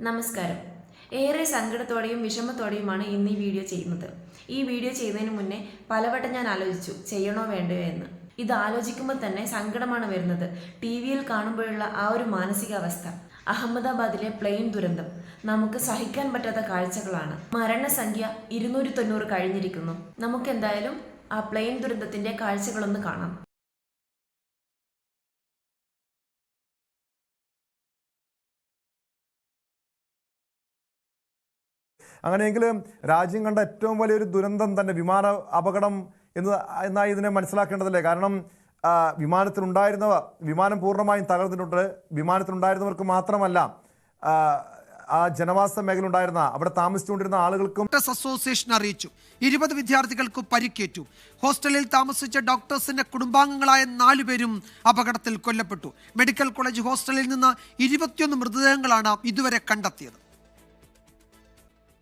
നമസ്കാരം. ഏറെ സങ്കടത്തോടെയും വിഷമത്തോടെയുമാണ് ഇന്ന് ഈ വീഡിയോ ചെയ്യുന്നത്. ഈ വീഡിയോ ചെയ്യുന്നതിന് മുന്നേ പലവട്ടം ഞാൻ ആലോചിച്ചു ചെയ്യണോ വേണ്ടയോ എന്ന്. ഇത് ആലോചിക്കുമ്പോൾ തന്നെ സങ്കടമാണ് വരുന്നത്. ടി വിയിൽ കാണുമ്പോഴുള്ള ആ ഒരു മാനസികാവസ്ഥ. അഹമ്മദാബാദിലെ പ്ലെയിൻ ദുരന്തം. നമുക്ക് സഹിക്കാൻ പറ്റാത്ത കാഴ്ചകളാണ്. മരണസംഖ്യ ഇരുന്നൂറ്റി തൊണ്ണൂറ് കഴിഞ്ഞിരിക്കുന്നു. നമുക്കെന്തായാലും ആ പ്ലെയിൻ ദുരന്തത്തിന്റെ കാഴ്ചകളൊന്ന് കാണാം. അങ്ങനെയെങ്കിൽ രാജ്യം കണ്ട ഏറ്റവും വലിയൊരു ദുരന്തം തന്നെ വിമാന അപകടം എന്ന് എന്നായി ഇതിനെ മനസ്സിലാക്കേണ്ടതല്ലേ? കാരണം വിമാനത്തിലുണ്ടായിരുന്നവ വിമാനം പൂർണമായും തകർന്നിട്ടുണ്ട്. വിമാനത്തിലുണ്ടായിരുന്നവർക്ക് മാത്രമല്ല ആ, ജനവാസ മേഖല ഉണ്ടായിരുന്ന അവിടെ താമസിച്ചുകൊണ്ടിരുന്ന ആളുകൾക്കും അസോസിയേഷൻ അറിയിച്ചു. ഇരുപത് വിദ്യാർത്ഥികൾക്ക് പരിക്കേറ്റു. ഹോസ്റ്റലിൽ താമസിച്ച ഡോക്ടേഴ്സിന്റെ കുടുംബാംഗങ്ങളായ നാലുപേരും അപകടത്തിൽ കൊല്ലപ്പെട്ടു. മെഡിക്കൽ കോളേജ് ഹോസ്റ്റലിൽ നിന്ന് ഇരുപത്തിയൊന്ന് മൃതദേഹങ്ങളാണ് ഇതുവരെ കണ്ടെത്തിയത്.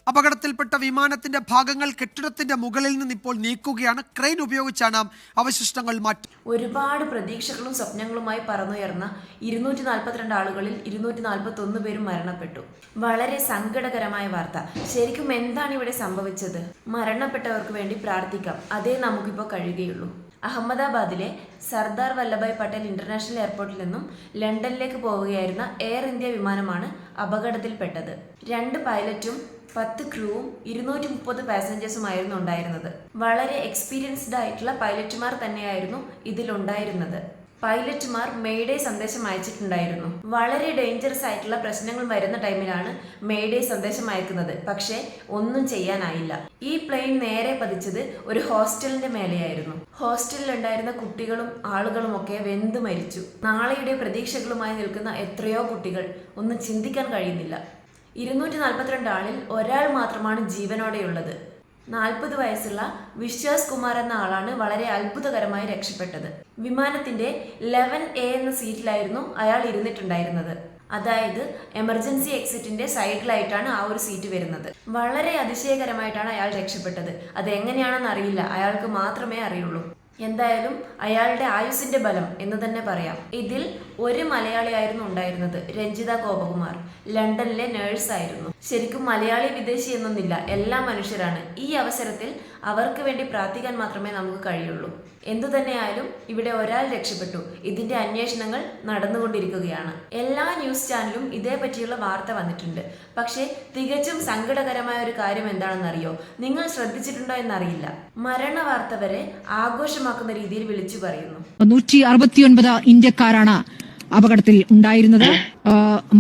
അപകടത്തിൽപ്പെട്ട വിമാനത്തിന്റെ ഭാഗങ്ങൾ കെട്ടിടത്തിന്റെ മുകളിൽ നിന്ന് ഇപ്പോൾ നീക്കുകയാണ്. ക്രെയിൻ ഉപയോഗിച്ചാണ് അവശിഷ്ടങ്ങൾ മാറ്റി. ഒരുപാട് പ്രതീക്ഷകളും സ്വപ്നങ്ങളുമായി പറന്നുയർന്ന ഇരുന്നൂറ്റി നാൽപ്പത്തിരണ്ട് ആളുകളിൽ ഇരുന്നൂറ്റി നാൽപ്പത്തി ഒന്ന് പേരും മരണപ്പെട്ടു. വളരെ സങ്കടകരമായ വാർത്ത. ശരിക്കും എന്താണ് ഇവിടെ സംഭവിച്ചത്? മരണപ്പെട്ടവർക്ക് വേണ്ടി പ്രാർത്ഥിക്കാം. അതേ നമുക്കിപ്പോൾ കഴിയുകയുള്ളൂ. അഹമ്മദാബാദിലെ സർദാർ വല്ലഭായ് പട്ടേൽ ഇന്റർനാഷണൽ എയർപോർട്ടിൽ നിന്നും ലണ്ടനിലേക്ക് പോവുകയായിരുന്ന എയർ ഇന്ത്യ വിമാനമാണ് അപകടത്തിൽപ്പെട്ടത്. രണ്ട് പൈലറ്റും പത്ത് ക്രൂവും ഇരുന്നൂറ്റി മുപ്പത് പാസഞ്ചേഴ്സുമായിരുന്നു ഉണ്ടായിരുന്നത്. വളരെ എക്സ്പീരിയൻസ്ഡ് ആയിട്ടുള്ള പൈലറ്റുമാർ തന്നെയായിരുന്നു ഇതിലുണ്ടായിരുന്നത്. പൈലറ്റുമാർ മെയ്ഡേ സന്ദേശം അയച്ചിട്ടുണ്ടായിരുന്നു. വളരെ ഡേഞ്ചറസ് ആയിട്ടുള്ള പ്രശ്നങ്ങൾ വരുന്ന ടൈമിലാണ് മെയ്ഡേ സന്ദേശം അയക്കുന്നത്. പക്ഷേ ഒന്നും ചെയ്യാനായില്ല. ഈ പ്ലെയിൻ നേരെ പതിച്ചത് ഒരു ഹോസ്റ്റലിന്റെ മേലെയായിരുന്നു. ഹോസ്റ്റലിൽ ഉണ്ടായിരുന്ന കുട്ടികളും ആളുകളും ഒക്കെ വെന്ത് മരിച്ചു. നാളെയുടെ പ്രതീക്ഷകളുമായി നിൽക്കുന്ന എത്രയോ കുട്ടികൾ ഒന്നും ചിന്തിക്കാൻ കഴിയുന്നില്ല. ഇരുന്നൂറ്റി നാൽപ്പത്തിരണ്ട് ആളിൽ ഒരാൾ മാത്രമാണ് ജീവനോടെയുള്ളത്. നാൽപ്പത് വയസ്സുള്ള വിശ്വാസ് കുമാർ എന്ന ആളാണ് വളരെ അത്ഭുതകരമായി രക്ഷപ്പെട്ടത്. വിമാനത്തിന്റെ ലെവൻ എ എന്ന സീറ്റിലായിരുന്നു അയാൾ ഇരുന്നിട്ടുണ്ടായിരുന്നത്. അതായത് എമർജൻസി എക്സിറ്റിന്റെ സൈഡിലായിട്ടാണ് ആ ഒരു സീറ്റ് വരുന്നത്. വളരെ അതിശയകരമായിട്ടാണ് അയാൾ രക്ഷപ്പെട്ടത്. അത് എങ്ങനെയാണെന്ന് അറിയില്ല. അയാൾക്ക് മാത്രമേ അറിയുള്ളൂ. എന്തായാലും അയാളുടെ ആയുസിന്റെ ബലം എന്ന് തന്നെ പറയാം. ഇതിൽ ഒരു മലയാളിയായിരുന്നു ഉണ്ടായിരുന്നത് രഞ്ജിത ഗോപകുമാർ. ലണ്ടനിലെ നേഴ്സായിരുന്നു ശരിക്കും മലയാളി വിദേശി എന്നൊന്നില്ല എല്ലാ മനുഷ്യരാണ്. ഈ അവസരത്തിൽ അവർക്ക് വേണ്ടി പ്രാർത്ഥിക്കാൻ മാത്രമേ നമുക്ക് കഴിയുള്ളൂ. എന്തു തന്നെയായാലും ഇവിടെ ഒരാൾ രക്ഷപ്പെട്ടു. ഇതിന്റെ അന്വേഷണങ്ങൾ നടന്നുകൊണ്ടിരിക്കുകയാണ്. എല്ലാ ന്യൂസ് ചാനലും ഇതേ പറ്റിയുള്ള വാർത്ത വന്നിട്ടുണ്ട്. പക്ഷേ തികച്ചും സങ്കടകരമായ ഒരു കാര്യം എന്താണെന്നറിയോ? നിങ്ങൾ ശ്രദ്ധിച്ചിട്ടുണ്ടോ എന്നറിയില്ല. മരണ വാർത്ത വരെ ആഘോഷമാക്കുന്ന രീതിയിൽ വിളിച്ചു പറയുന്നു. നൂറ്റി അറുപത്തിയൊൻപത് ഇന്ത്യക്കാരാണ് അപകടത്തിൽ ഉണ്ടായിരുന്നത്.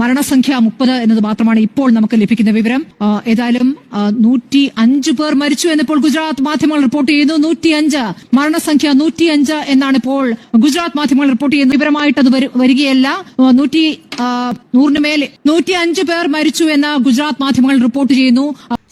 മരണസംഖ്യ മുപ്പത് എന്നത് മാത്രമാണ് ഇപ്പോൾ നമുക്ക് ലഭിക്കുന്ന വിവരം. ഏതായാലും നൂറ്റി അഞ്ച് പേർ മരിച്ചു എന്നിപ്പോൾ ഗുജറാത്ത് മാധ്യമങ്ങൾ റിപ്പോർട്ട് ചെയ്യുന്നു. നൂറ്റി അഞ്ച് മരണസംഖ്യ നൂറ്റി അഞ്ച് എന്നാണ് ഇപ്പോൾ ഗുജറാത്ത് മാധ്യമങ്ങൾ റിപ്പോർട്ട് ചെയ്യുന്ന വിവരമായിട്ട് അത് വരികയല്ല. നൂറ്റി നൂറിന് മേലെ നൂറ്റി അഞ്ച് പേർ മരിച്ചു എന്ന് ഗുജറാത്ത് മാധ്യമങ്ങൾ റിപ്പോർട്ട് ചെയ്യുന്നു.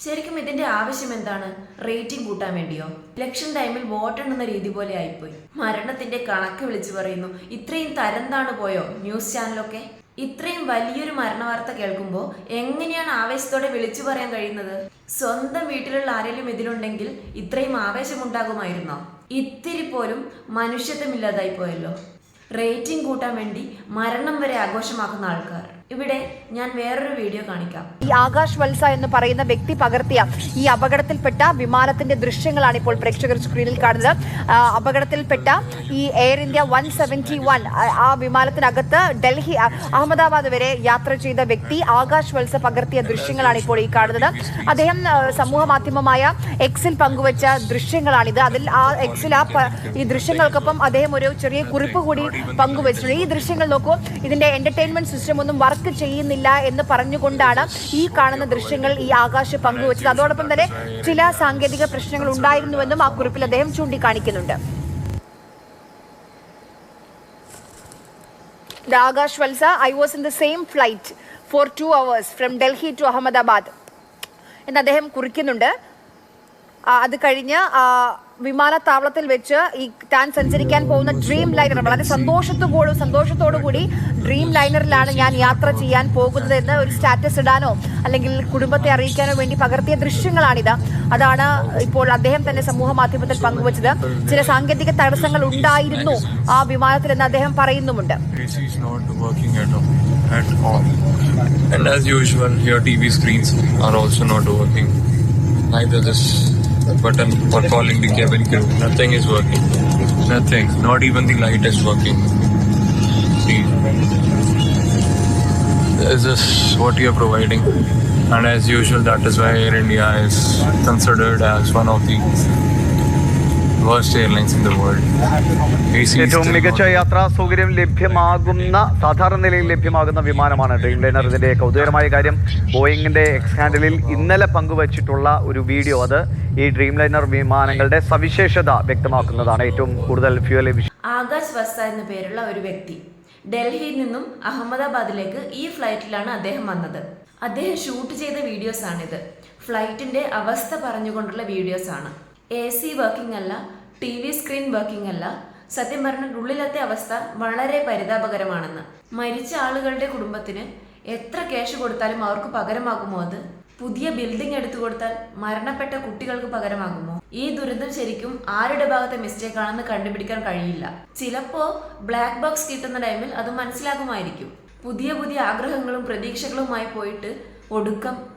ശരിക്കും ഇതിന്റെ ആവശ്യം എന്താണ്? റേറ്റിംഗ് കൂട്ടാൻ വേണ്ടിയോ? ഇലക്ഷൻ ടൈമിൽ വോട്ടെണ്ണുന്ന രീതി പോലെ ആയിപ്പോയി. മരണത്തിന്റെ കണക്ക് വിളിച്ചു പറയുന്നു. ഇത്രയും തരംതാണ് പോയോ ന്യൂസ് ചാനലൊക്കെ? ഇത്രയും വലിയൊരു മരണ വാർത്ത കേൾക്കുമ്പോൾ എങ്ങനെയാണ് ആവേശത്തോടെ വിളിച്ചു പറയാൻ കഴിയുന്നത്? സ്വന്തം വീട്ടിലുള്ള ആരെങ്കിലും ഇതിലുണ്ടെങ്കിൽ ഇത്രയും ആവേശമുണ്ടാകുമായിരുന്നോ? ഇത്തിരി പോലും മനുഷ്യത്വമില്ലാതായി പോയല്ലോ. റേറ്റിംഗ് കൂട്ടാൻ വേണ്ടി മരണം വരെ ആഘോഷമാക്കുന്ന ആൾക്കാർ. ഇവിടെ ഞാൻ വേറൊരു വീഡിയോ കാണിക്കാം. ഈ ആകാശ് വത്സ എന്ന് പറയുന്ന വ്യക്തി പകർത്തിയ ഈ അപകടത്തിൽപ്പെട്ട വിമാനത്തിന്റെ ദൃശ്യങ്ങളാണ് ഇപ്പോൾ പ്രേക്ഷകർ സ്ക്രീനിൽ കാണുന്നത്. അപകടത്തിൽപ്പെട്ട ഈ Air India one seventy one ആ വിമാനത്തിനകത്ത് ഡൽഹി അഹമ്മദാബാദ് വരെ യാത്ര ചെയ്ത വ്യക്തി ആകാശ് വത്സ പകർത്തിയ ദൃശ്യങ്ങളാണ് ഇപ്പോൾ ഈ കാണുന്നത്. അദ്ദേഹം സമൂഹ മാധ്യമമായ എക്സിൽ പങ്കുവച്ച ദൃശ്യങ്ങളാണിത്. അതിൽ ആ എക്സിൽ ആ ഈ ദൃശ്യങ്ങൾക്കൊപ്പം അദ്ദേഹം ഒരു ചെറിയ കുറിപ്പ് കൂടി പങ്കുവച്ചിട്ടുണ്ട്. ഈ ദൃശ്യങ്ങൾ നോക്കൂ. ഇതിന്റെ എന്റർടൈൻമെന്റ് സിസ്റ്റം ഒന്നും വർക്ക് ചെയ്യുന്നില്ല എന്ന് പറഞ്ഞുകൊണ്ടാണ് ഈ കാണുന്ന ദൃശ്യങ്ങൾ ഈ ആകാശ് പങ്കുവച്ചത്. അതോടൊപ്പം തന്നെ ചില സാങ്കേതിക പ്രശ്നങ്ങൾ ഉണ്ടായിരുന്നുവെന്നും ആ കുറിപ്പിൽ അദ്ദേഹം ചൂണ്ടിക്കാണിക്കുന്നുണ്ട്. The Valsa Valsa, I was in the same for two hours from Delhi to Ahmedabad. എന്ന് അദ്ദേഹം കുറിക്കുന്നുണ്ട്. അത് കഴിഞ്ഞ് വിമാനത്താവളത്തിൽ വെച്ച് ഈ താൻ സഞ്ചരിക്കാൻ പോകുന്ന ഡ്രീം ലൈനർ വളരെ സന്തോഷത്തോടും സന്തോഷത്തോടു കൂടി ഡ്രീം ലൈനറിലാണ് ഞാൻ യാത്ര ചെയ്യാൻ പോകുന്നത് എന്ന് ഒരു സ്റ്റാറ്റസ് ഇടാനോ അല്ലെങ്കിൽ കുടുംബത്തെ അറിയിക്കാനോ വേണ്ടി പകർത്തിയ ദൃശ്യങ്ങളാണിത് അതാണ് ഇപ്പോൾ അദ്ദേഹം തന്നെ സമൂഹ മാധ്യമത്തിൽ പങ്കുവച്ചത് ചില സാങ്കേതിക തടസ്സങ്ങൾ ഉണ്ടായിരുന്നു ആ വിമാനത്തിൽ എന്ന് അദ്ദേഹം പറയുന്നുമുണ്ട്. And as usual, your TV screens are also not working. Neither this button for calling the cabin crew. Nothing is working. Nothing. Not even the light is working. See. Is this what you are providing? And as usual, that is why Air India is considered as one of the worst airlines in the world ഏറ്റവും മികച്ച യാത്രാ സൗകര്യം ലഭ്യമാകുന്ന സാധാരണ നിലയിൽ ലഭ്യമാകുന്ന വിമാനമാണ് dream liner ഇതിന്റെ കൗതുകരമായ കാര്യം. ബോയിങ്ങിന്റെ എക്സ് ഹാൻഡിലിൽ ഇന്നലെ പങ്കുവച്ചിട്ടുള്ള ഒരു വീഡിയോ അത് ഈ ഡ്രീം ലൈനർ വിമാനങ്ങളുടെ സവിശേഷത വ്യക്തമാക്കുന്നതാണ് ഏറ്റവും കൂടുതൽ ഫ്യൂൽ ആകാശ് വസ്ത എന്ന പേരുള്ള ഒരു വ്യക്തി. ഡൽഹിയിൽ നിന്നും അഹമ്മദാബാദിലേക്ക് ഈ ഫ്ലൈറ്റിലാണ് അദ്ദേഹം വന്നത്. അദ്ദേഹം ഷൂട്ട് ചെയ്ത വീഡിയോസ് ആണിത് ഫ്ലൈറ്റിന്റെ അവസ്ഥ പറഞ്ഞുകൊണ്ടുള്ള വീഡിയോസ് ആണ് എ സി വർക്കിംഗ് അല്ല ടി വി സ്ക്രീൻ വർക്കിംഗ് അല്ല സത്യം പറഞ്ഞാൽ ഉള്ളിലത്തെ അവസ്ഥ വളരെ പരിതാപകരമാണെന്ന്. മരിച്ച ആളുകളുടെ കുടുംബത്തിന് എത്ര ക്യാഷ് കൊടുത്താലും അവർക്ക് പകരമാകുമോ അത്? പുതിയ ബിൽഡിംഗ് എടുത്തു കൊടുത്താൽ മരണപ്പെട്ട കുട്ടികൾക്ക് പകരമാകുമോ? ഈ ദുരന്തം ശരിക്കും ആരുടെ ഭാഗത്തെ മിസ്റ്റേക്ക് ആണെന്ന് കണ്ടുപിടിക്കാൻ കഴിയില്ല. ചിലപ്പോ ബ്ലാക്ക് ബോക്സ് കിട്ടുന്ന ടൈമിൽ അത് മനസ്സിലാകുമായിരിക്കും. പുതിയ പുതിയ ആഗ്രഹങ്ങളും പ്രതീക്ഷകളുമായി പോയിട്ട് ഒടുക്കം